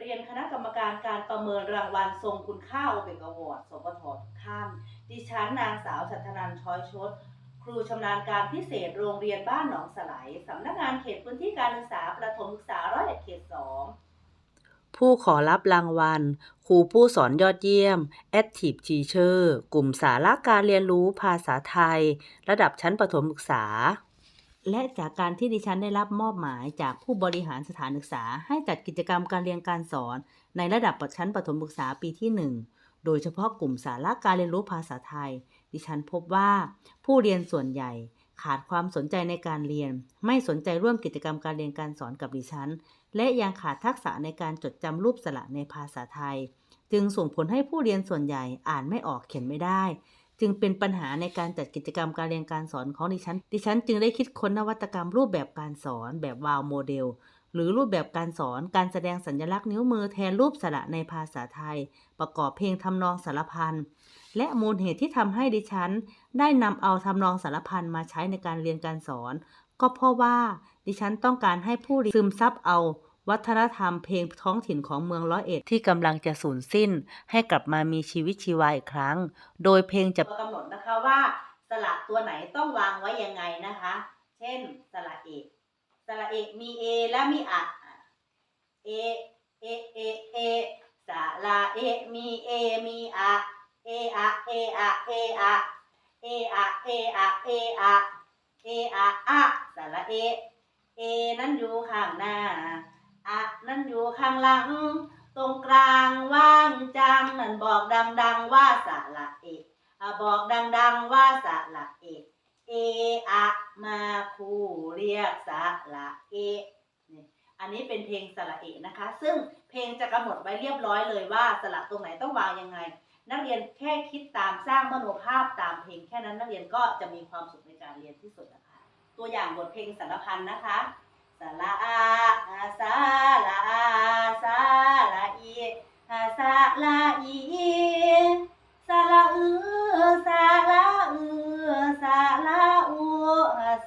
เรียนคณะกรรมการการประเมินรางวัลทรงคุณค่าโอเปกอวอร์ดสปททุกท่าน ดิฉันนางสาวชัทนันท์ช้อยชด ครูชำนาญการพิเศษโรงเรียนบ้านหนองสไลสำนักงานเขตพื้นที่การศึกษาประถมศึกษาร้อยเอ็ดเขตสองผู้ขอรับรางวัล ครูผู้สอนยอดเยี่ยม Active Teacher กลุ่มสาระการเรียนรู้ภาษาไทย ระดับชั้นประถมศึกษา และจากการที่ดิฉันได้รับมอบหมายจากผู้บริหารสถานศึกษา ให้จัดกิจกรรมการเรียนการสอน ในระดับชั้นประถมศึกษาปีที่ 1 โดยเฉพาะกลุ่มสาระการเรียนรู้ภาษาไทย ดิฉันพบว่า ผู้เรียนส่วนใหญ่ ขาดความสนใจในการเรียน ไม่สนใจร่วมกิจกรรมการเรียนการสอนกับดิฉัน และยังขาดทักษะในการจดจำรูปสระในภาษาไทย จึงส่งผลให้ผู้เรียนส่วนใหญ่อ่านไม่ออกเขียนไม่ได้ จึงเป็นปัญหาในการจัดกิจกรรมการเรียนการสอนของดิฉัน ดิฉันจึงได้คิดค้นนวัตกรรมรูปแบบการสอนแบบวาวโมเดล หรือรูปแบบการสอนการแสดงสัญลักษณ์นิ้วมือแทนรูปสระในภาษาไทย ประกอบเพลงทำนองสารพัน และมูลเหตุที่ทำให้ดิฉัน ได้นำเอาทำนองสารพันมาใช้ในการเรียนการสอน ก็เพราะว่าดิฉันต้องการให้ผู้เรียนซึมซับเอา วัฒนธรรมเพลงท้องถิ่นของเมืองร้อยเอ็ดที่กำลังจะสูญสิ้น ให้กลับมามีชีวิตชีวาอีกครั้ง โดยเพลงจะกำหนดนะคะว่า สระตัวไหนต้องวางไว้ยังไงนะคะ เช่น สระเอกสระเอกมี A และมีอะเอเอเอเอสระเอมี A มีอะเออะเออะเออะเออะเออะเออะเออะอะสระเอเอนั้นอยู่ข้างหน้า นั้นอยู่ข้างหลัง ตรงกลางว่างจัง นั่นบอกดัง ๆ ว่าสระเอกอะบอกดัง ๆ ว่าสระเอกเออะมาคู่เรียกสระเอกนี่อันนี้เป็นเพลงสระเอกนะคะ ซึ่งเพลงจะกำหนดไว้เรียบร้อยเลยว่าสระตรงไหนต้องวางยังไง นักเรียนแค่คิดตามสร้างมโนภาพตามเพลงแค่นั้นนักเรียนก็จะมีความสุขในการเรียนที่สุดนะคะ ตัวอย่างบทเพลงสารพันนะคะ สระอาอาสาละอาสาละอีอาสาละอีสาระอือสาระอือสาระอู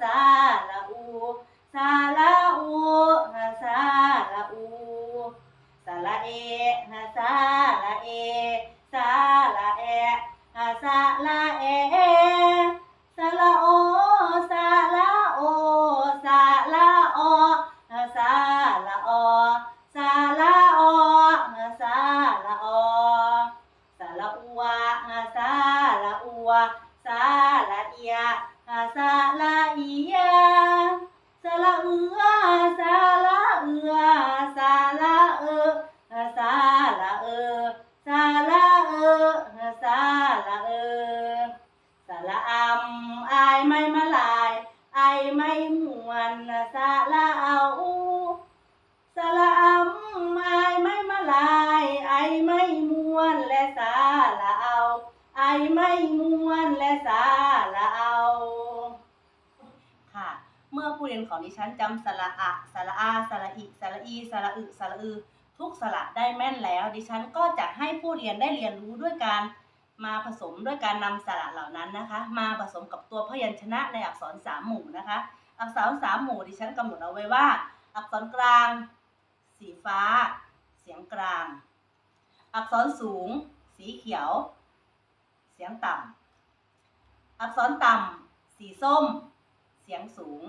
สาระอูสาระอูสาระอูสาระเอสาระเอสาระเอสาระเอาระอัวหาสาระอัวสา ไม่มวนและสาระเอาค่ะ เมื่อผู้เรียนของดิฉันจำสระอะสระอาสระอิสระอีสระอึสระอือทุกสระได้แม่นแล้ว ดิฉันก็จะให้ผู้เรียนได้เรียนรู้ด้วยการมาผสมด้วยการนำสระเหล่านั้นนะคะ มาผสมกับตัวพยัญชนะในอักษรสามหมู่นะคะ อักษรสามหมู่ดิฉันกำหนดเอาไว้ว่า อักษรกลาง สีฟ้า เสียงกลาง อักษรสูง สีเขียว สียงต่ำอักษรต่ำสีส้ม เสียงสูง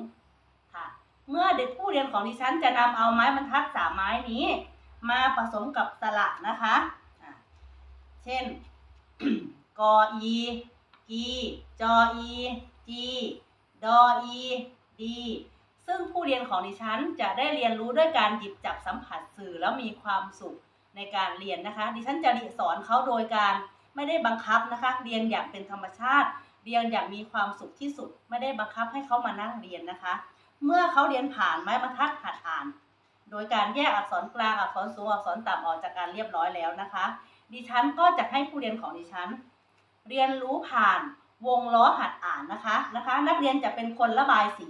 ค่ะ เมื่อเด็กผู้เรียนของดิฉันจะนำเอาไม้บรรทัดสามไม้นี้ มาผสมกับสระนะคะะเช่น กออีกีจออีจีดออีดีซึ่งผู้เรียนของดิฉันจะได้เรียนรู้ด้วยการหยิบจับสัมผัสสื่อแล้วมีความสุขในการเรียนนะคะ ดิฉันจะสอนเขาโดยการ ไม่ได้บังคับนะคะ เรียนอย่างเป็นธรรมชาติ เรียนอย่างมีความสุขที่สุด ไม่ได้บังคับให้เขามานั่งเรียนนะคะ เมื่อเขาเรียนผ่านไม้บรรทัดหัดอ่าน โดยการแยกอักษรกลางอักษรสูงอักษรต่ำออกจากการเรียบร้อยแล้วนะคะ ดิฉันก็จะให้ผู้เรียนของดิฉัน เรียนรู้ผ่านวงล้อหัดอ่านนะคะนะคะ นักเรียนจะเป็นคนระบายสี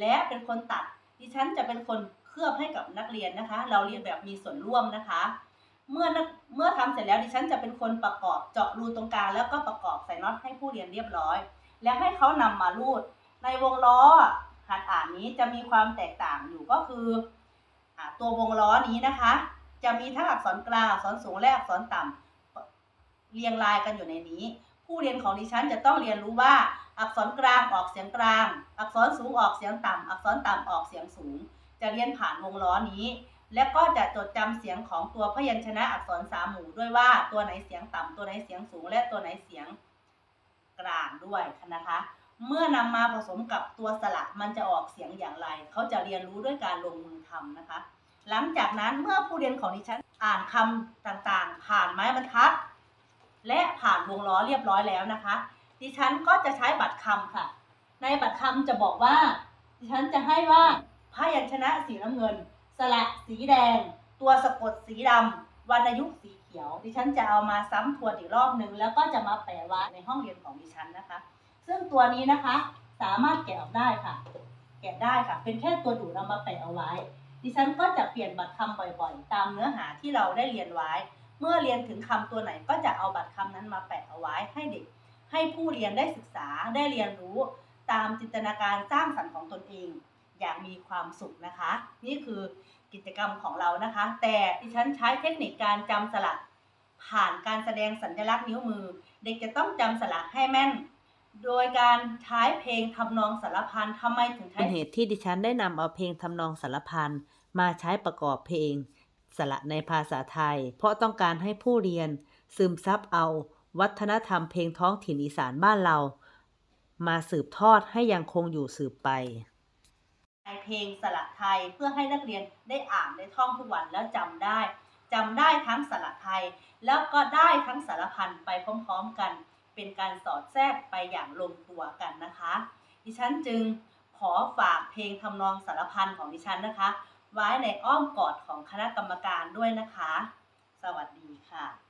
และเป็นคนตัด ดิฉันจะเป็นคนเคลือบให้กับนักเรียนนะคะ เราเรียนแบบมีส่วนร่วมนะคะ เมื่อเมื่อทำเสร็จแล้วดิฉันจะเป็นคนประกอบเจาะรูตรงกลางแล้วก็ประกอบใส่น็อตให้ผู้เรียนเรียบร้อย แล้วให้เขานำมารูด ในวงล้อหัดอ่านนี้จะมีความแตกต่างอยู่ก็คืออตัววงล้อนี้นะคะ จะมีทั้งอักษรกลางอักษรสูงและอักษรต่ำเรียงรายกันอยู่ในนี้ ผู้เรียนของดิฉันจะต้องเรียนรู้ว่าอักษรกลางออกเสียงกลาง อักษรสูงออกเสียงต่ำอักษรต่ำออกเสียงสูง จะเรียนผ่านวงล้อนี้ และก็จะจดจำเสียงของตัวพยัญชนะอักษรสามหมู่ด้วยว่าตัวไหนเสียงต่ำตัวไหนเสียงสูง และตัวไหนเสียงกลางด้วยนะคะ เมื่อนำมาผสมกับตัวสระมันจะออกเสียงอย่างไร เขาจะเรียนรู้ด้วยการลงมือทำนะคะ หลังจากนั้นเมื่อผู้เรียนของดิฉันอ่านคำต่างๆ ผ่านไม้บรรทัด และผ่านวงล้อเรียบร้อยแล้วนะคะ ดิฉันก็จะใช้บัตรคำค่ะ ในบัตรคำจะบอกว่า ดิฉันจะให้ว่าพยัญชนะสีน้ำเงิน สระสีแดง ตัวสะกดสีดำวรรณยุกต์สีเขียว ดิฉันจะเอามาซ้ำทวนอีกรอบหนึ่งแล้วก็จะมาแปะไว้ในห้องเรียนของดิฉันนะคะ ซึ่งตัวนี้นะคะสามารถแกะออกได้ค่ะ แกะได้ค่ะ เป็นแค่ตัวดูดเอามาแปะเอาไว้ ดิฉันก็จะเปลี่ยนบัตรคำบ่อยๆ ตามเนื้อหาที่เราได้เรียนไว้ เมื่อเรียนถึงคำตัวไหนก็จะเอาบัตรคำนั้นมาแปะเอาไว้ให้เด็ก ให้ผู้เรียนได้ศึกษาได้เรียนรู้ ตามจินตนาการสร้างสรรค์ของตนเอง อย่างมีความสุขนะคะ นี่คือกิจกรรมของเรานะคะ แต่ดิฉันใช้เทคนิคการจำสลักผ่านการแสดงสัญลักษณ์นิ้วมือ เด็กจะต้องจำสลักให้แม่น โดยการใช้เพลงทำนองสารพันทำไมถึงใช้เป็นเหตุที่ดิฉันได้นำเอาเพลงทำนองสารพันมาใช้ประกอบเพลงสระในภาษาไทย เพราะต้องการให้ผู้เรียนซึมซับเอาวัฒนธรรมเพลงท้องถิ่นอีสานบ้านเรา มาสืบทอดให้ยังคงอยู่สืบไป เพลงสระไทยเพื่อให้นักเรียนได้อ่านได้ท่องทุกวันแล้วจำได้จำได้ทั้งสระไทย แล้วก็ได้ทั้งสารพันไปพร้อมๆกัน เป็นการสอดแทรกไปอย่างลงตัวกันนะคะ ดิฉันจึงขอฝากเพลงทำนองสารพันของดิฉันนะคะ ไว้ในอ้อมกอดของคณะกรรมการด้วยนะคะ สวัสดีค่ะ